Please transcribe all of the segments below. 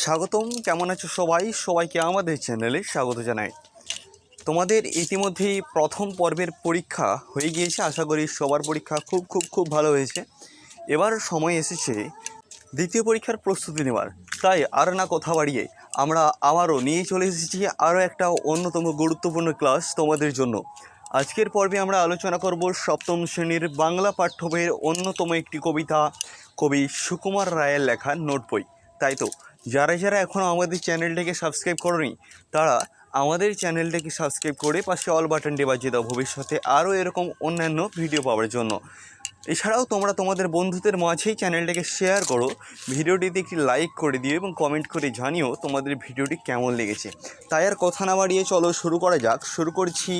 স্বাগতম, কেমন আছো সবাই? সবাইকে আমাদের চ্যানেলে স্বাগত জানাই। তোমাদের ইতিমধ্যেই প্রথম পর্বের পরীক্ষা হয়ে গিয়েছে। আশা করি সবার পরীক্ষা খুব খুব খুব ভালো হয়েছে। এবার সময় এসেছে দ্বিতীয় পরীক্ষার প্রস্তুতি নেওয়ার। তাই আর না কথা বাড়িয়ে আমরা আবারও নিয়ে চলে এসেছি আরও একটা অন্যতম গুরুত্বপূর্ণ ক্লাস তোমাদের জন্য। আজকের পর্বে আমরা আলোচনা করব সপ্তম শ্রেণির বাংলা পাঠ্য বইয়ের অন্যতম একটি কবিতা, কবি সুকুমার রায়ের লেখা নোট বই তাই তো? যারা যারা এখনও আমাদের চ্যানেলটাকে সাবস্ক্রাইব করনি তারা আমাদের চ্যানেলটাকে সাবস্ক্রাইব করে পাশে অল বাটনটি বাজিয়ে দাও ভবিষ্যতে আরও এরকম অন্যান্য ভিডিও পাওয়ার জন্য। এছাড়াও তোমরা তোমাদের বন্ধুদের মাঝেই চ্যানেলটাকে শেয়ার করো ভিডিওটিতে একটি লাইক করে দিও এবং কমেন্ট করে জানিও তোমাদের ভিডিওটি কেমন লেগেছে। তাই আর কথা না বাড়িয়ে চলো শুরু করা যাক। শুরু করছি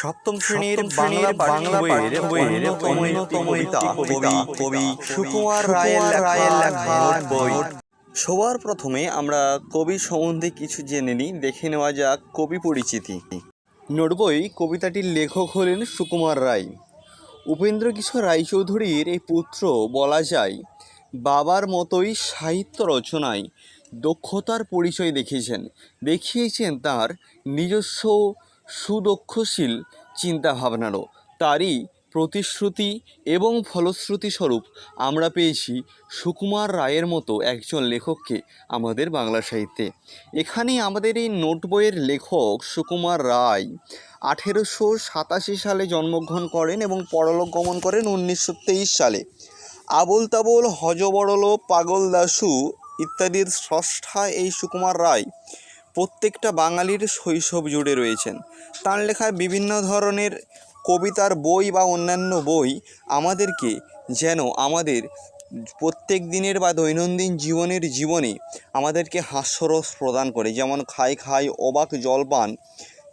সপ্তম শ্রেণির বাংলা বাংলা বইয়ের বইয়ের অন্যতম কবি সুকুমার রায়ের রায়ের লেখা বই সবার প্রথমে আমরা কবি সম্বন্ধে কিছু জেনে নিই। দেখে নেওয়া যাক কবি পরিচিতি। নোটবই কবিতাটির লেখক হলেন সুকুমার রায়। উপেন্দ্র কিশোর রায়চৌধুরীর এই পুত্র বলা যায়, বাবার মতোই সাহিত্য রচনায় দক্ষতার পরিচয় দেখিয়েছেন। দেখিয়েছেন তার নিজস্ব সুদক্ষশীল চিন্তাভাবনারও। তারই প্রতিশ্রুতি এবং ফলশ্রুতি স্বরূপ আমরা পেয়েছি সুকুমার রায়ের মতো একজন লেখককে আমাদের বাংলা সাহিত্যে। এখানে আমাদের এই নোট বইয়ের লেখক সুকুমার রায় আঠেরোশো সাতাশি সালে জন্মগ্রহণ করেন এবং পরলোক গমন করেন উনিশশো তেইশ সালে। আবোল তাবোল হজবরল পাগল দাসু ইত্যাদির স্রষ্টা এই সুকুমার রায় প্রত্যেকটা বাঙালির শৈশব জুড়ে রয়েছেন। তার লেখায় বিভিন্ন ধরনের কবিতার বই বা অন্যান্য বই আমাদেরকে যেন আমাদের প্রত্যেক দিনের বা দৈনন্দিন জীবনের জীবনে আমাদেরকে হাস্যরস প্রদান করে। যেমন খাই খাই, অবাক জলপান,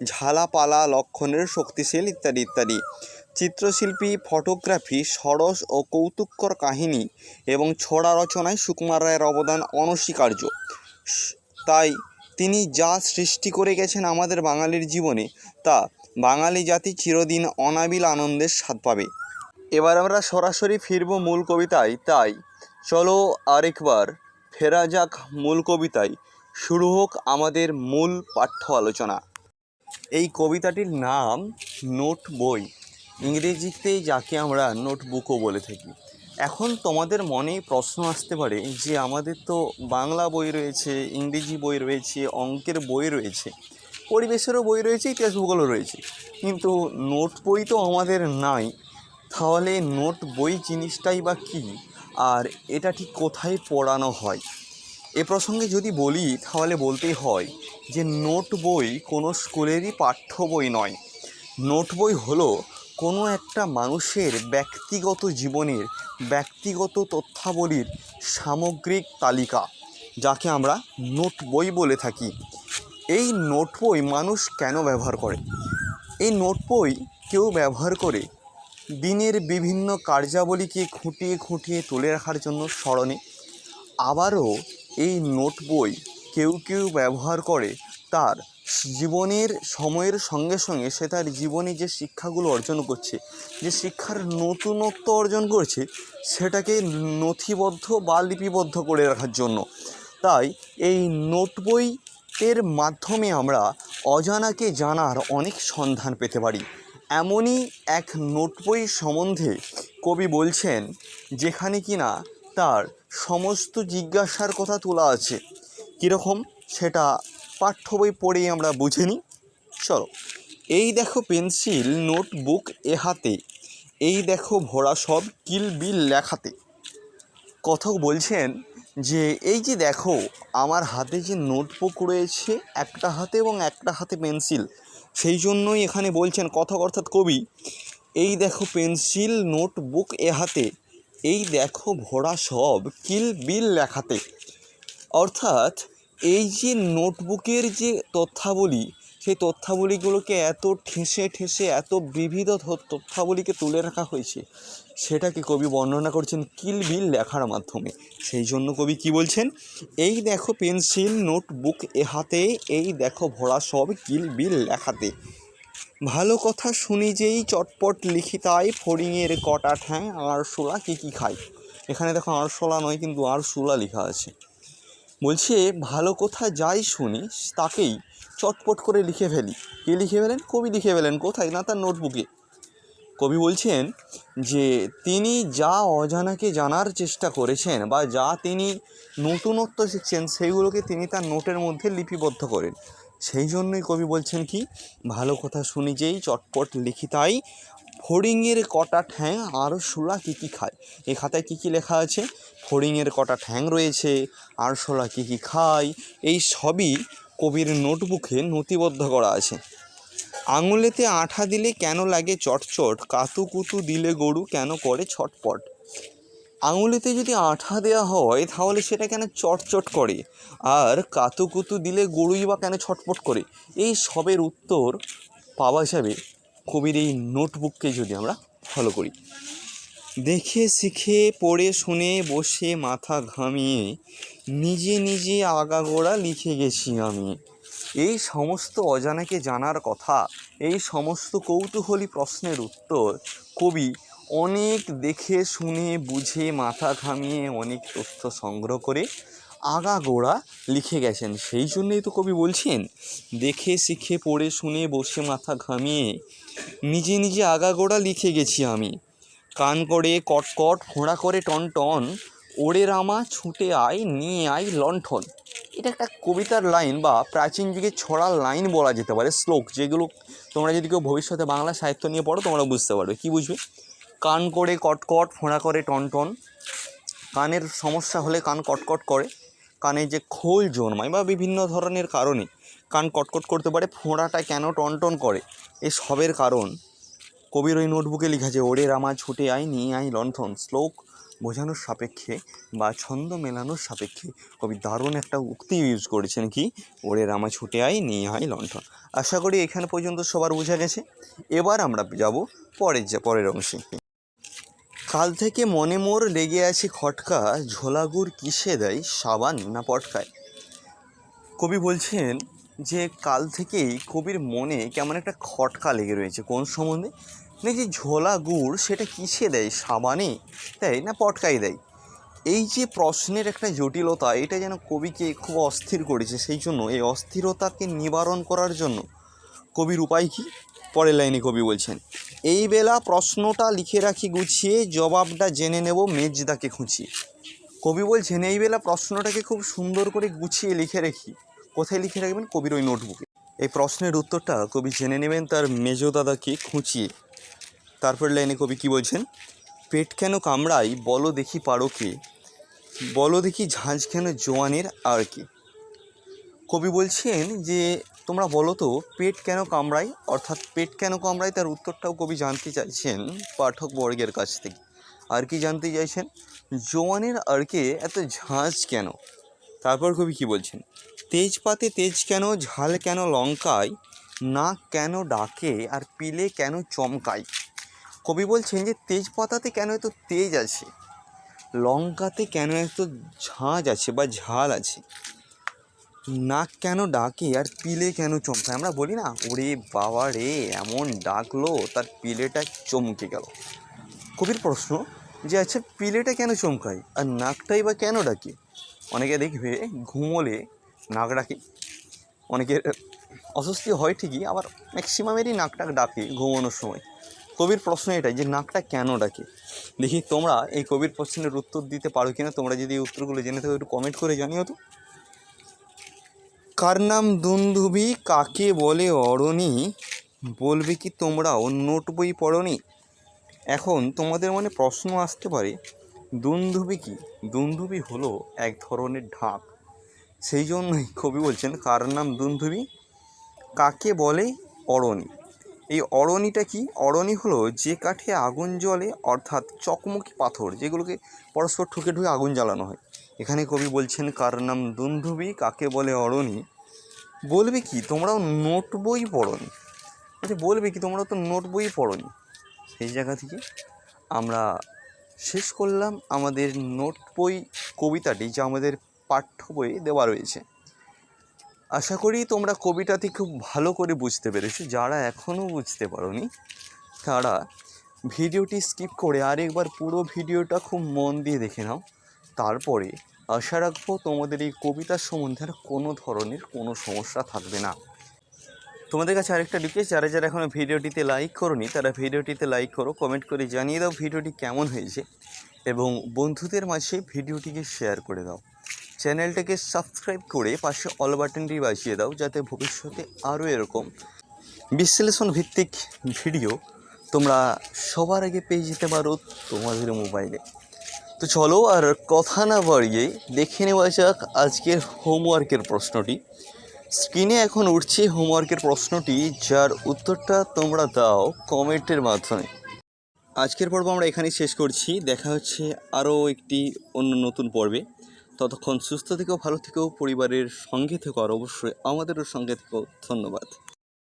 ঝালাপালা লক্ষণের শক্তিশীল ইত্যাদি ইত্যাদি। চিত্রশিল্পী, ফটোগ্রাফি সরস ও কৌতুককর কাহিনী এবং ছড়া রচনায় সুকুমার রায়ের অবদান অনস্বীকার্য। তাই তিনি যা সৃষ্টি করে গেছেন আমাদের বাঙালির জীবনে তা বাঙালি জাতি চিরদিন অনাবিল আনন্দের স্বাদ পাবে। এবার আমরা সরাসরি ফিরব মূল কবিতায়, তাই চলো আরেকবার ফেরা যাক মূল কবিতায়। শুরু হোক আমাদের মূল পাঠ্য আলোচনা। এই কবিতাটির নাম নোট বই। ইংরেজিতে যাকে আমরা নোটবুকও বলে থাকি। এখন তোমাদের মনে প্রশ্ন আসতে পারে যে আমাদের তো বাংলা বই রয়েছে, ইংরেজি বই রয়েছে, অঙ্কের বই রয়েছে। পরিবেশেরও বই রয়েছে, ইতিহাস ভূগোলও রয়েছে। কিন্তু নোট বই তো আমাদের নাই। তাহলে নোট বই জিনিসটাই বা কী? আর এটা ঠিক কোথায় পড়ানো হয়? এ প্রসঙ্গে যদি বলি, তাহলে বলতেই হয় যে নোট বই কোনো স্কুলেরই পাঠ্য বই নয়। নোট বই হলো কোনো একটা মানুষের ব্যক্তিগত জীবনের ব্যক্তিগত তথ্যাবলীর সামগ্রিক তালিকা, যাকে আমরা নোট বই বলে থাকি। এই নোট বই মানুষ কেন ব্যবহার করে? এই নোট বই কেউ ব্যবহার করে দিনের বিভিন্ন কার্যাবলীকে খুঁটিয়ে খুঁটিয়ে তুলে রাখার জন্য স্মরণে। আবারও এই নোট বই কেউ কেউ ব্যবহার করে তার জীবনের সময়ের সঙ্গে সঙ্গে সে তার জীবনে যে শিক্ষাগুলো অর্জন করছে, যে শিক্ষার নতুনত্ব অর্জন করছে, সেটাকে নথিবদ্ধ বা লিপিবদ্ধ করে রাখার জন্য। তাই এই নোট বই এর মাধ্যমে আমরা অজানাকে জানার অনেক সন্ধান পেতে পারি। এমনই এক নোট বই সম্বন্ধে কবি বলছেন, যেখানে কিনা তার সমস্ত জিজ্ঞাসার কথা তোলা আছে। কীরকম সেটা পাঠ্য বই পড়েই আমরা বুঝে নিই। চলো, এই দেখো পেন্সিল নোটবুক এ হাতে, এই দেখো ভরা সব কিল বিল লেখাতে। কথক বলছেন যে এই যে দেখো, আমার হাতে যে নোটবুক রয়েছে, একটা হাতে এবং একটা হাতে পেন্সিল, সেই জন্যই এখানে বলছেন কথক অর্থাৎ কবি, এই দেখো পেন্সিল, নোটবুক এ হাতে, এই দেখো ভরা সব কিল বিল লেখাতে। অর্থাৎ এই যে নোটবুকের যে তথ্যাবলী সেই তথ্যাবলীগুলোকে এত ঠেসে ঠেসে, এত বিবিধ তথ্যাবলীকে তুলে রাখা হয়েছে সেটাকে কবি বর্ণনা করছেন কিলবিল লেখার মাধ্যমে? সেই জন্য কবি কি বলছেন? এই দেখো পেন্সিল, নোটবুক এ হাতে, এই দেখো ভরা সব কিলবিল লেখাতে। ভালো কথা শুনি যেই চটপট লিখি তাই, ফড়িংয়ের কটা ঠ্যাং আরশোলা কী কী খায়? এখানে দেখো আরশোলা নয়, কিন্তু আরশোলা লেখা আছে। বলছে, ভালো কথা যাই শুনি, তাকেই চটপট করে লিখে ফেলি। কে লিখে ফেলেন? কবি লিখে ফেলেন। কোথায়? না, তার নোটবুকে। কবি বলছেন যে, তিনি যা অজানাকে জানার চেষ্টা করেছেন বা যা তিনি নতুনত্ব শিখছেন, সেইগুলোকে তিনি তার নোটের মধ্যে লিপিবদ্ধ করেন। সেই জন্যই কবি বলছেন কি, ভালো কথা শুনি যেই, চটপট লিখি তাই। ফড়িংয়ের কটা ঠ্যাং আর শোলা কী কী খায়? এই খাতায় কী কী লেখা আছে? ফড়িংয়ের কটা ঠ্যাং রয়েছে, আর শোলা কী কী খায়? এই সবই কবির নোটবুকে নথিবদ্ধ করা আছে। আঙুলেতে আঠা দিলে কেন লাগে চটচট, কাতু কুতু দিলে গরু কেন করে ছটপট? আঙুলেতে যদি আঠা দেওয়া হয়, তাহলে সেটা কেন চটচট করে? আর কাতু কুতু দিলে গরুই বা কেন ছটপট করে? এই সবের উত্তর পাওয়া যাবে কবির এই নোটবুককে যদি আমরা ফলো করি। দেখে, শিখে, পড়ে, শুনে, বসে, মাথা ঘামিয়ে নিজে নিজে আগাগোড়া লিখে গেছি আমি। এই সমস্ত অজানাকে জানার কথা, এই সমস্ত কৌতূহলী প্রশ্নের উত্তর কবি অনেক দেখে, শুনে, বুঝে, মাথা ঘামিয়ে অনেক তথ্য সংগ্রহ করে আগাগোড়া লিখে গেছেন। সেই জন্যই তো কবি বলছেন, দেখে, শিখে, পড়ে, শুনে, বসে, মাথা ঘামিয়ে নিজে নিজে আগাগোড়া লিখে গেছি আমি। কান করে কটকট ফোঁড়া করে টন টন, ওরে রামা ছুটে আয়, নিয়ে আয় লণ্ঠন। এটা একটা কবিতার লাইন বা প্রাচীন যুগে ছড়ার লাইন বলা যেতে পারে, শ্লোক, যেগুলো তোমরা যদি কেউ ভবিষ্যতে বাংলা সাহিত্য নিয়ে পড়ো তোমরা বুঝতে পারবে। কী বুঝবে? কান করে কটকট ফোঁড়া করে টন টন। কানের সমস্যা হলে কান কটকট করে। কানে যে খোল জন্মায় বা বিভিন্ন ধরনের কারণে কান কটকট করতে পারে, ফোঁড়াটা কেন টনটন করে? এ সবের কারণ। কবির ওই নোটবুকে লিখেছে, ওরে রামা, ছুটে আয়, নিয়ে আয় লণ্ঠন। শ্লোক বোঝানোর সাপেক্ষে বা ছন্দ মেলানোর সাপেক্ষে কবি দারুণ একটা উক্তি ইউজ করেছেন কি, ওরে রামা, ছুটে আয়, নিয়ে আয় লণ্ঠন। আশা করি এখানে পর্যন্ত সবার বোঝা গেছে। এবার আমরা যাব পরের যে, পরের অংশে। কাল থেকে মনে মোর লেগে আছে খটকা, ঝোলাগুড় কিসে দেয় সাবান না পটকায়? কবি বলছেন যে কাল থেকেই কবির মনে কেমন একটা খটকা লেগে রয়েছে, কোন সম্বন্ধে? না যে ঝোলা গুড় সেটা কিসে দেয়, সাবানে দেয় না পটকাই দেয়? এই যে প্রশ্নের একটা জটিলতা, এটা যেন কবিকে খুব অস্থির করেছে, সেই জন্য এই অস্থিরতাকে নিবারণ করার জন্য কবির উপায় কী? পরের লাইনে কবি বলছেন, এই বেলা প্রশ্নটা লিখে রাখি গুছিয়ে, জবাবটা জেনে নেব, মেজদাকে খুঁচিয়ে কবি বলছেন, এই বেলা প্রশ্নটাকে খুব সুন্দর করে গুছিয়ে লিখে রাখি। কোথায় লিখে রাখবেন? কবির ওই নোটবুকে। এই প্রশ্নের উত্তরটা কবি জেনে নেবেন, তার মেজ দাদাকে খুঁচিয়ে। তারপর লাইনে কবি কি বলছেন? পেট কেন কামড়াই বলো দেখি পারো কে? বলো দেখি ঝাঁঝ কেন জোয়ানের আর কি? কবি বলছেন যে, তোমরা বলো তো, পেট কেন কামড়ায়? অর্থাৎ পেট কেন কামড়ায় তার উত্তরটাও কবি জানতে চাইছেন পাঠক বর্গের কাছ থেকে। আর কি জানতে চাইছেন? জোয়ানের আরকে এত ঝাঁঝ কেন? তারপর কবি কি বলছেন? তেজপাতে তেজ কেন, ঝাল কেন লঙ্কায়, নাক কেন ডাকে, আর পিলে কেন চমকায়? কবি বলছেন যে, তেজপাতাতে কেন এত তেজ আছে? লঙ্কাতে কেন এত ঝাঁজ আছে বা ঝাল আছে? নাক কেন ডাকে, আর পিলে কেন চমকায়? আমরা বলি না, ওরে বাবা রে, এমন ডাকলো, তার পিলেটা চমকে গেল। কবির প্রশ্ন যে আচ্ছা পিলেটা কেন চমকায়, আর নাকটাই বা কেন ডাকে? অনেকে দেখবে ঘুমোলে নাক ডাকে। অনেকের অস্বস্তি হয় ঠিকই, আবার ম্যাক্সিমামেরই নাকটা ডাকে ঘুমানোর সময়। কবির প্রশ্ন এটাই যে নাকটা কেন ডাকে? দেখি তোমরা এই কবির প্রশ্নের উত্তর দিতে পারো কিনা? তোমরা যদি এই উত্তরগুলো জেনে থাকো, একটু কমেন্ট করে জানিও তো। কার নাম দুন্দুবি? কাকে বলে অরণি? বলবে কি তোমরাও? নোট বই পড়নি? এখন তোমাদের মনে প্রশ্ন আসতে পারে দুন্দুবি কি? দুন্দুবি হলো এক ধরনের ঢাক। সেই জন্যই কবি বলছেন, কার নাম দুন্দুবি? কাকে বলে অরণি? এই অরণিটা কি? অরণি হলো যে কাঠে আগুন জ্বলে, অর্থাৎ চকমকি পাথর, যেগুলোকে পরস্পর ঠুকে ঠুকে আগুন জ্বালানো হয়। এখানে কবি বলছেন, কার নাম দুন্ধুবি কাকে বলে অরণি? বলবে কি, তোমরাও নোট বই পড়নি? আচ্ছা বলবে কি তোমরা তো নোট বই পড়নি? সেই জায়গা থেকে আমরা শেষ করলাম আমাদের নোট বই কবিতাটি যা আমাদের পাঠ্য বইয়ে দেওয়া রয়েছে। আশা করি তোমরা কবিতাটি খুব ভালো করে বুঝতে পেরেছ। যারা এখনও বুঝতে পারোনি, তারা ভিডিওটি স্কিপ করে আরেকবার পুরো ভিডিওটা খুব মন দিয়ে দেখে নাও। তারপরে আশা রাখব তোমাদের এই কবিতার সম্বন্ধে আর কোনো ধরনের কোনো সমস্যা থাকবে না। তোমাদের কাছে আরেকটা রিকোয়েস্ট যারা যারা এখনও ভিডিওটিতে লাইক করোনি, তারা ভিডিওটিতে লাইক করো কমেন্ট করে জানিয়ে দাও ভিডিওটি কেমন হয়েছে এবং বন্ধুদের মাঝে ভিডিওটিকে শেয়ার করে দাও। চ্যানেলটাকে সাবস্ক্রাইব করে পাশে অল বাটনটি বাজিয়ে দাও, যাতে ভবিষ্যতে আরও এরকম বিশ্লেষণ ভিত্তিক ভিডিও তোমরা সবার আগে পেয়ে যেতে পারো তোমাদের মোবাইলে তো চলো আর কথা না বাড়িয়ে দেখে নেওয়া যাক আজকের হোমওয়ার্কের প্রশ্নটি। স্ক্রিনে এখন উঠছে হোমওয়ার্কের প্রশ্নটি, যার উত্তরটা তোমরা দাও কমেন্টের মাধ্যমে। আজকের পর্ব আমরা এখানেই শেষ করছি। দেখা হচ্ছে আরও একটি অন্য নতুন পর্বে। ততক্ষণ সুস্থ থেকেও ভালো থেকেও পরিবারের সঙ্গে থেকো, আর অবশ্যই আমাদেরও সঙ্গে থেকেও ধন্যবাদ।